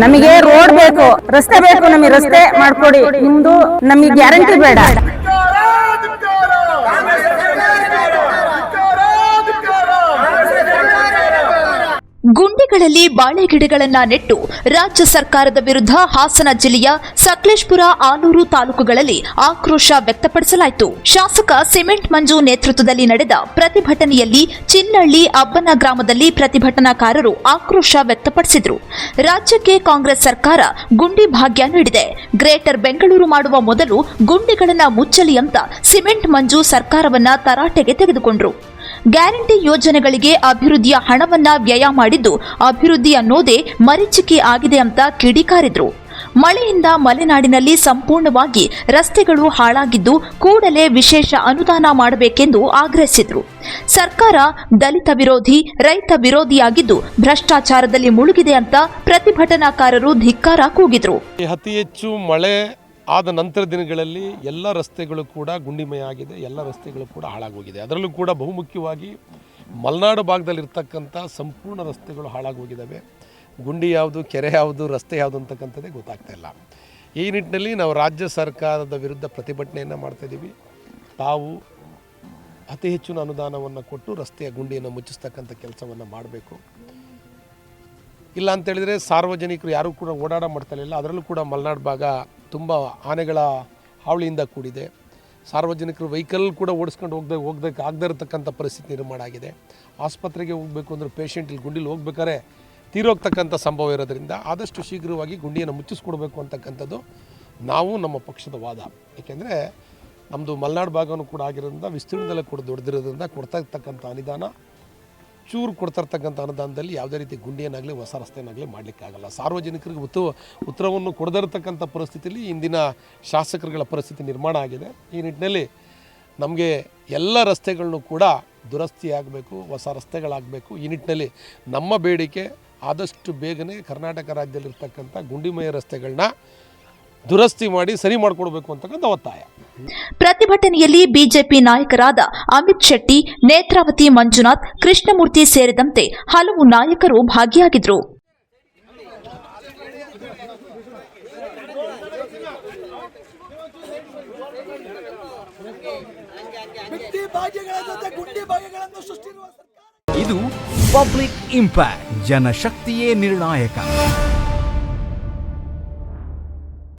ನಮಗೆ ರೋಡ್ ಬೇಕು ರಸ್ತೆ ಬೇಕು ನಮಗೆ ರಸ್ತೆ ಮಾಡ್ಕೊಡಿ. ನಿಮ್ದು ನಮಗೆ ಗ್ಯಾರಂಟಿ ಬೇಡ. ಗುಂಡಿಗಳಲ್ಲಿ ಬಾಳೆ ಗಿಡಗಳನ್ನು ನೆಟ್ಟು ರಾಜ್ಯ ಸರ್ಕಾರದ ವಿರುದ್ಧ ಹಾಸನ ಜಿಲ್ಲೆಯ ಸಕಲೇಶ್ಪುರ ಆನೂರು ತಾಲೂಕುಗಳಲ್ಲಿ ಆಕ್ರೋಶ ವ್ಯಕ್ತಪಡಿಸಲಾಯಿತು. ಶಾಸಕ ಸಿಮೆಂಟ್ ಮಂಜು ನೇತೃತ್ವದಲ್ಲಿ ನಡೆದ ಪ್ರತಿಭಟನೆಯಲ್ಲಿ ಚಿನ್ನಳ್ಳಿ ಅಬ್ಬನ ಗ್ರಾಮದಲ್ಲಿ ಪ್ರತಿಭಟನಾಕಾರರು ಆಕ್ರೋಶ ವ್ಯಕ್ತಪಡಿಸಿದರು. ರಾಜ್ಯಕ್ಕೆ ಕಾಂಗ್ರೆಸ್ ಸರ್ಕಾರ ಗುಂಡಿ ಭಾಗ್ಯ ನೀಡಿದೆ. ಗ್ರೇಟರ್ ಬೆಂಗಳೂರು ಮಾಡುವ ಮೊದಲು ಗುಂಡಿಗಳನ್ನು ಮುಚ್ಚಲಿ ಅಂತ ಸಿಮೆಂಟ್ ಮಂಜು ಸರ್ಕಾರವನ್ನ ತರಾಟೆಗೆ ತೆಗೆದುಕೊಂಡ್ರು. ಗ್ಯಾರಂಟಿ ಯೋಜನೆಗಳಿಗೆ ಅಭಿವೃದ್ಧಿಯ ಹಣವನ್ನ ವ್ಯಯ ಮಾಡಿದ್ದು ಅಭಿವೃದ್ಧಿ ಅನ್ನೋದೇ ಮರೀಚಿಕೆ ಆಗಿದೆ ಅಂತ ಕಿಡಿಕಾರಿದ್ರು. ಮಳೆಯಿಂದ ಮಲೆನಾಡಿನಲ್ಲಿ ಸಂಪೂರ್ಣವಾಗಿ ರಸ್ತೆಗಳು ಹಾಳಾಗಿದ್ದು ಕೂಡಲೇ ವಿಶೇಷ ಅನುದಾನ ಮಾಡಬೇಕೆಂದು ಆಗ್ರಹಿಸಿದರು. ಸರ್ಕಾರ ದಲಿತ ವಿರೋಧಿ, ರೈತ ವಿರೋಧಿಯಾಗಿದ್ದು ಭ್ರಷ್ಟಾಚಾರದಲ್ಲಿ ಮುಳುಗಿದೆ ಅಂತ ಪ್ರತಿಭಟನಾಕಾರರು ಧಿಕ್ಕಾರ ಕೂಗಿದ್ರು. ಅತಿ ಹೆಚ್ಚು ಮಳೆ ಆದ ನಂತರ ದಿನಗಳಲ್ಲಿ ಎಲ್ಲ ರಸ್ತೆಗಳು ಕೂಡ ಗುಂಡಿಮಯ ಆಗಿದೆ, ಎಲ್ಲ ರಸ್ತೆಗಳು ಕೂಡ ಹಾಳಾಗೋಗಿದೆ. ಅದರಲ್ಲೂ ಕೂಡ ಬಹುಮುಖ್ಯವಾಗಿ ಮಲೆನಾಡು ಭಾಗದಲ್ಲಿರ್ತಕ್ಕಂಥ ಸಂಪೂರ್ಣ ರಸ್ತೆಗಳು ಹಾಳಾಗೋಗಿದ್ದಾವೆ. ಗುಂಡಿ ಯಾವುದು, ಕೆರೆ ಯಾವುದು, ರಸ್ತೆ ಯಾವುದು ಅಂತಕ್ಕಂಥದ್ದೇ ಗೊತ್ತಾಗ್ತಾ ಇಲ್ಲ. ಈ ನಿಟ್ಟಿನಲ್ಲಿ ನಾವು ರಾಜ್ಯ ಸರ್ಕಾರದ ವಿರುದ್ಧ ಪ್ರತಿಭಟನೆಯನ್ನು ಮಾಡ್ತಾಯಿದ್ದೀವಿ ತಾವು ಅತಿ ಹೆಚ್ಚಿನ ಅನುದಾನವನ್ನು ಕೊಟ್ಟು ರಸ್ತೆಯ ಗುಂಡಿಯನ್ನು ಮುಚ್ಚಿಸ್ತಕ್ಕಂಥ ಕೆಲಸವನ್ನು ಮಾಡಬೇಕು. ಇಲ್ಲ ಅಂತೇಳಿದರೆ ಸಾರ್ವಜನಿಕರು ಯಾರೂ ಕೂಡ ಓಡಾಡ ಮಾಡ್ತಾ ಅದರಲ್ಲೂ ಕೂಡ ಮಲೆನಾಡು ಭಾಗ ತುಂಬ ಆನೆಗಳ ಹಾವಳಿಯಿಂದ ಕೂಡಿದೆ. ಸಾರ್ವಜನಿಕರು ವೆಹಿಕಲ್ ಕೂಡ ಓಡಿಸ್ಕೊಂಡು ಹೋಗ್ದೆ, ಹೋಗ್ದಕ್ಕೆ ಆಗದೇ ಇರತಕ್ಕಂಥ ಪರಿಸ್ಥಿತಿ ನಿರ್ಮಾಣ ಆಗಿದೆ. ಆಸ್ಪತ್ರೆಗೆ ಹೋಗಬೇಕು ಅಂದರೆ ಪೇಷಂಟ್ ಇಲ್ಲಿ ಗುಂಡಿಲಿ ಹೋಗ್ಬೇಕಾದ್ರೆ ತೀರೋಗ್ತಕ್ಕಂಥ ಸಂಭವ ಇರೋದರಿಂದ ಆದಷ್ಟು ಶೀಘ್ರವಾಗಿ ಗುಂಡಿಯನ್ನು ಮುಚ್ಚಿಸ್ಕೊಡ್ಬೇಕು ಅಂತಕ್ಕಂಥದ್ದು ನಾವು ನಮ್ಮ ಪಕ್ಷದ ವಾದ. ಏಕೆಂದರೆ ನಮ್ಮದು ಮಲೆನಾಡು ಭಾಗವೂ ಕೂಡ ಆಗಿರೋದ್ರಿಂದ ವಿಸ್ತೀರ್ಣದಲ್ಲೇ ಕೂಡ ದೊಡ್ಡದಿರೋದ್ರಿಂದ ಕೊಡ್ತಾ ಇರ್ತಕ್ಕಂಥ ಅನುದಾನ ಚೂರು ಕೊಡ್ತಿರ್ತಕ್ಕಂಥ ಅನುದಾನದಲ್ಲಿ ಯಾವುದೇ ರೀತಿ ಗುಂಡಿಯನ್ನಾಗಲಿ, ಹೊಸ ರಸ್ತೆಯನ್ನಾಗಲಿ ಮಾಡಲಿಕ್ಕಾಗಲ್ಲ. ಸಾರ್ವಜನಿಕರಿಗೆ ಉತ್ತ, ಉತ್ತರವನ್ನು ಕೊಡದಿರ್ತಕ್ಕಂಥ ಪರಿಸ್ಥಿತಿಯಲ್ಲಿ ಇಂದಿನ ಶಾಸಕರುಗಳ ಪರಿಸ್ಥಿತಿ ನಿರ್ಮಾಣ ಆಗಿದೆ. ಈ ನಿಟ್ಟಿನಲ್ಲಿ ನಮಗೆ ಎಲ್ಲ ರಸ್ತೆಗಳನ್ನು ಕೂಡ ದುರಸ್ತಿ ಆಗಬೇಕು ಹೊಸ ರಸ್ತೆಗಳಾಗಬೇಕು. ಈ ನಿಟ್ಟಿನಲ್ಲಿ ನಮ್ಮ ಬೇಡಿಕೆ ಆದಷ್ಟು ಬೇಗನೆ ಕರ್ನಾಟಕ ರಾಜ್ಯದಲ್ಲಿರ್ತಕ್ಕಂಥ ಗುಂಡಿಮಯ ರಸ್ತೆಗಳನ್ನ ದುರಸ್ತಿ ಮಾಡಿ ಸರಿ ಮಾಡಿಕೊಡ್ಬೇಕು ಅಂತಕ್ಕಂಥ ಒತ್ತಾಯ. ಪ್ರತಿಭಟನೆಯಲ್ಲಿ ಬಿಜೆಪಿ ನಾಯಕರಾದ ಅಮಿತ್ ಶೆಟ್ಟಿ ನೇತ್ರಾವತಿ ಮಂಜುನಾಥ್ ಕೃಷ್ಣಮೂರ್ತಿ ಸೇರಿದಂತೆ ಹಲವು ನಾಯಕರು ಭಾಗಿಯಾಗಿದ್ದರು ವ್ಯಕ್ತಿ ಭಾಗ್ಯಗಳ ಜೊತೆ ಗುಂಡಿ ಭಾಗ್ಯಗಳನ್ನು ಸೃಷ್ಟಿಸುವ ಸರ್ಕಾರ. ಇದು ಪಬ್ಲಿಕ್ ಇಂಪ್ಯಾಕ್ಟ್ ಜನಶಕ್ತಿಯೇ ನಿರ್ಣಾಯಕ.